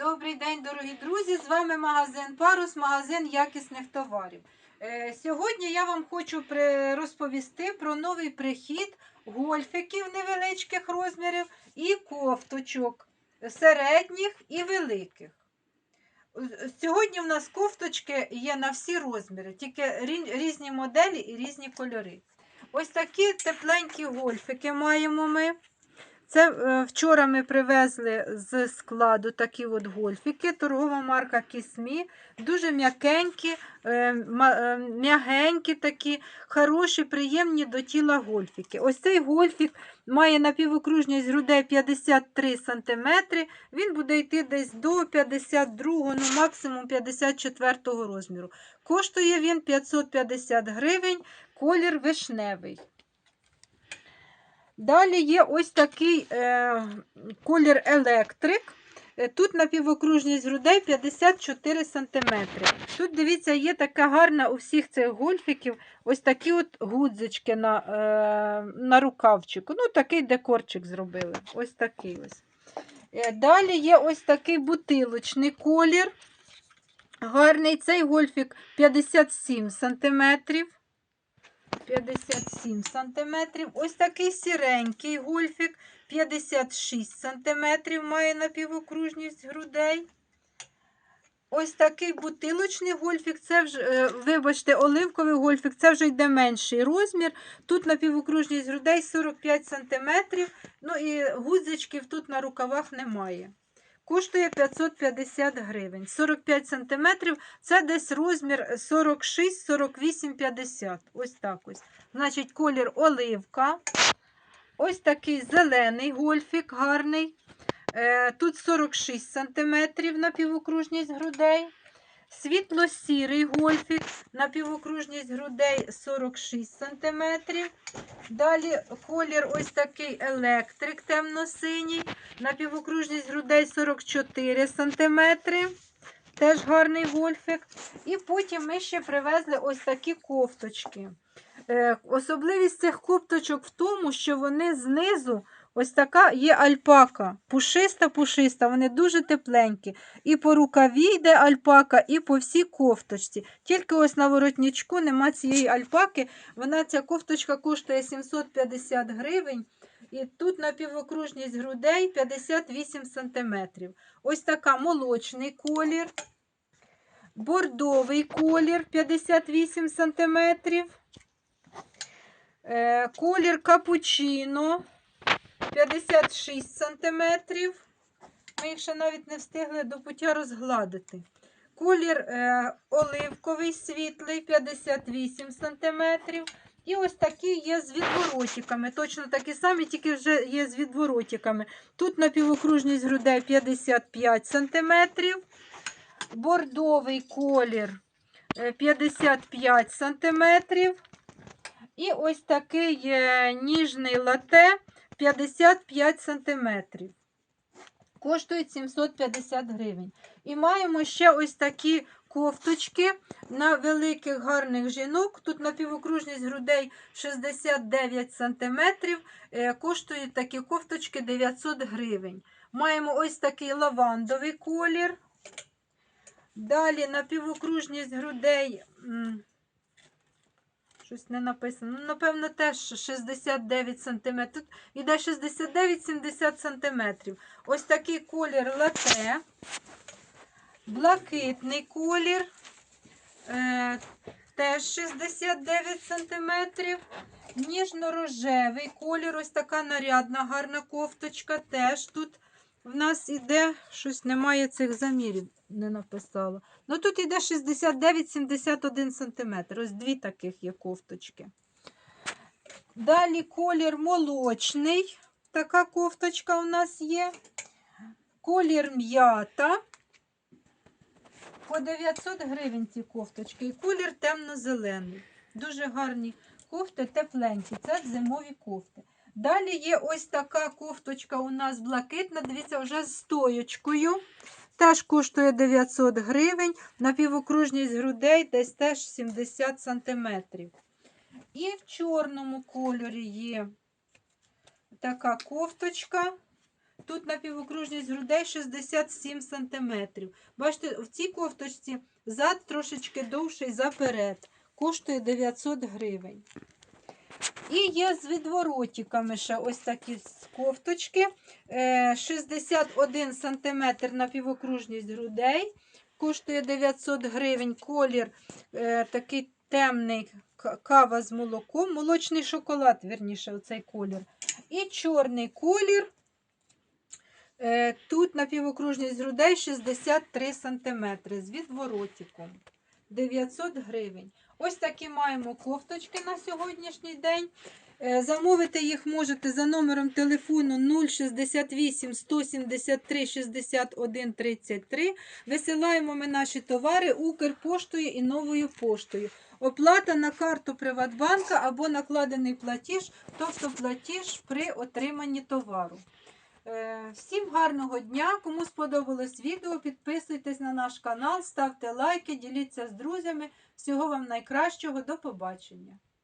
Добрий день, дорогі друзі! З вами магазин Парус, магазин якісних товарів. Е, Сьогодні я вам хочу розповісти про новий прихід гольфиків невеличких розмірів і кофточок середніх і великих. Сьогодні в нас кофточки є на всі розміри, тільки різні моделі і різні кольори. Ось такі тепленькі гольфики маємо ми. Це е, вчора ми привезли з складу такі от гольфіки, торгова марка Кісмі. Дуже м'якенькі, е, е, м'ягенькі такі, хороші, приємні до тіла гольфіки. Ось цей гольфік має напівокружність грудей 53 см. Він буде йти десь до 52, ну максимум 54 розміру. Коштує він 550 гривень, колір вишневий. Далі є ось такий е, колір електрик. Е, Тут напівокружність грудей 54 см. Тут, дивіться, є така гарна у всіх цих гольфіків ось такі от гудзички на, е, на рукавчику. Ну, такий декорчик зробили. Ось такий ось. Е, Далі є ось такий бутилочний колір. Гарний цей гольфік 57 сантиметрів. 57 сантиметрів. Ось такий сіренький гольфік 56 сантиметрів має напівокружність грудей. Ось такий бутилочний гольфік, це вже, е, вибачте, оливковий гольфік, це вже йде менший розмір. Тут напівокружність грудей 45 сантиметрів. Ну і гудзичків тут на рукавах немає. Коштує 550 гривень. 45 сантиметрів це десь розмір 46, 48, 50. Ось так ось. Значить, колір оливка. Ось такий зелений гольфік гарний. Е, Тут 46 сантиметрів напівокружність грудей. Світло-сірий гольфік, напівокружність грудей 46 сантиметрів. Далі колір ось такий електрик темно-синій, напівокружність грудей 44 сантиметри. Теж гарний гольфик. І потім ми ще привезли ось такі кофточки. Е, Особливість цих кофточок в тому, що вони знизу ось така є альпака. Пушиста-пушиста, вони дуже тепленькі. І по рукаві йде альпака, і по всій кофточці. Тільки ось на воротничку нема цієї альпаки. Вона ця кофточка коштує 750 гривень. І тут напівокружність грудей 58 см. Ось така молочний колір. Бордовий колір 58 см. Е, колір капучино 56 см. Ми їх ще навіть не встигли до пуття розгладити. Колір е, оливковий світлий 58 см. І ось такі є з відворотиками. Точно такі самі, тільки вже є з відворотиками. Тут напівокружність грудей 55 см. Бордовий колір е, 55 см. І ось такий е, ніжний лате 55 см. Коштують 750 гривень. І маємо ще ось такі кофточки на великих гарних жінок. Тут напівокружність грудей 69 см. Коштують такі кофточки 900 гривень. Маємо ось такий лавандовий колір. Далі напівокружність грудей. Щось не написано. Ну, напевно, теж 69 см. Тут йде 69-70 см. Ось такий колір лате. Блакитний колір. Е, теж 69 см. Ніжно-рожевий колір. Ось така нарядна гарна кофточка. Теж тут в нас іде, щось немає цих замірів, не написала. Ну тут іде 69-71 см. Ось дві таких є кофточки. Далі колір молочний. Така кофточка у нас є. Колір м'ята. По 900 гривень ці кофточки. І колір темно-зелений. Дуже гарні кофти, тепленькі. Це зимові кофти. Далі є ось така кофточка у нас блакитна. Дивіться, вже з стоєчкою. Теж коштує 900 гривень. Напівокружність грудей десь теж 70 см. І в чорному кольорі є така кофточка. Тут напівокружність грудей 67 см. Бачите, в цій кофточці зад трошечки довший заперед. Коштує 900 гривень. І є з відворотиками ще ось такі кофточки. Е, 61 см напівокружність грудей. Коштує 900 гривень. Колір е, такий темний кава з молоком. Молочний шоколад, верніше, оцей колір. І чорний колір. Е, Тут напівокружність грудей 63 см з відворотиком. 900 гривень. Ось такі маємо кофточки на сьогоднішній день. Е, Замовити їх можете за номером телефону 068 173 61 33. Висилаємо ми наші товари Укрпоштою і новою поштою. Оплата на карту Приватбанка або накладений платіж, тобто платіж при отриманні товару. Е, Всім гарного дня! Кому сподобалось відео, підписуйтесь на наш канал, ставте лайки, діліться з друзями. Всього вам найкращого, до побачення!